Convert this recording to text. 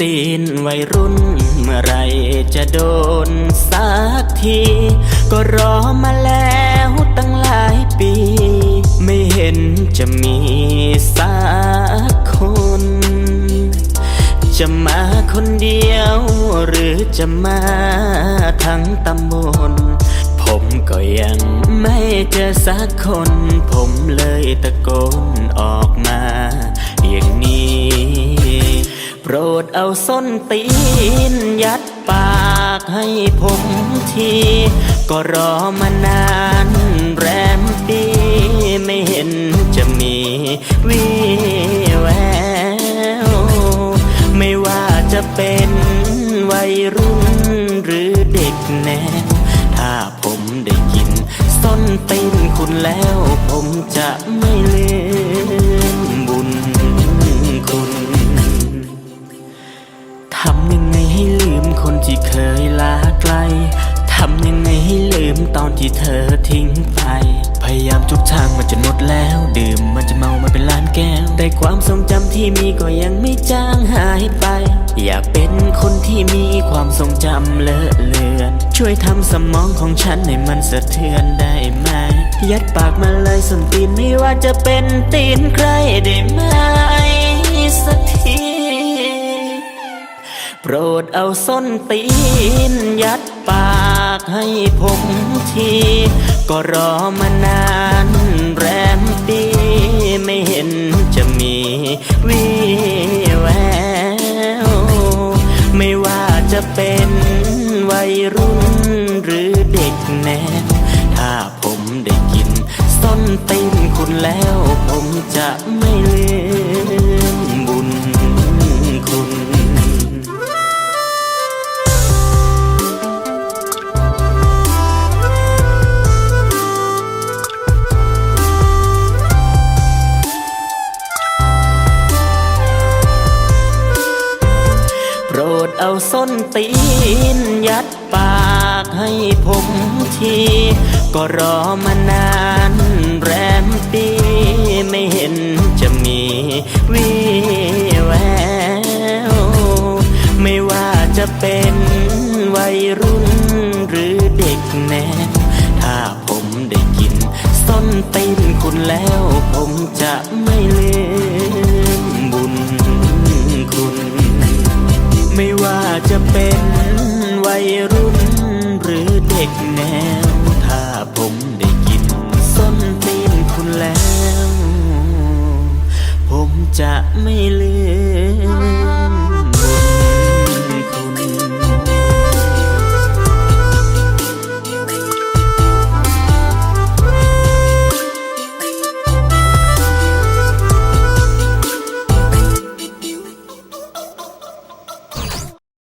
ตีนวัยรุ่น เมื่อไรจะโดนสักที ก็รอมาแล้วตั้งหลายปี ไม่เห็นจะมีสักคน จะมาคนเดียว หรือจะมาทั้งตำบลผมก็ยังไม่เจอสักคน ผมเลยตะโกนออกมา อย่างนี้ โปรดเอาส้นตีนยัดปากให้ผมที ก็รอมานานแรมปีไม่เห็นจะมีวีแวว ไม่ว่าจะเป็นวัยรุ่นหรือเด็กแนว ถ้าผมได้กินส้นตีนคุณแล้วผมจะไม่ลื ยลาไกล ทำยังไงให้ลืมตอนที่เธอทิ้งไป พยายามทุกทางมันจะหมดแล้ว ดื่มมันจะเมามาเป็นล้านแก้ว แต่ความทรงจำที่มีก็ยังไม่จางหายไป อยากเป็นคนที่มีความทรงจำเลอะเลือน ช่วยทำสมองของฉันให้มันสะเทือนได้ไหม ยัดปากมาเลยส้นตีนไม่ว่าจะเป็นตีนใครได้ไหม โปรดเอาส้นตีนยัดปากให้ผมที ก็รอมานานแรมปีไม่เห็นจะมีวีแวว ไม่ว่าจะเป็นวัยรุ่นหรือเด็กแนวถ้าผมได้กินส้นตีนคุณแล้วผมจะไม่ลืม เอาส้นตีนยัดปากให้ผมที ก็รอมานานแรมปีไม่เห็นจะมีวีแวว ไม่ว่าจะเป็นวัยรุ่นหรือเด็กแนวถ้าผมได้กินส้นตีนคุณแล้วผมจะไม่ลืม กแนว ถ้าผมได้กินส้นตีนคุณแล้ว ผมจะไม่ลืม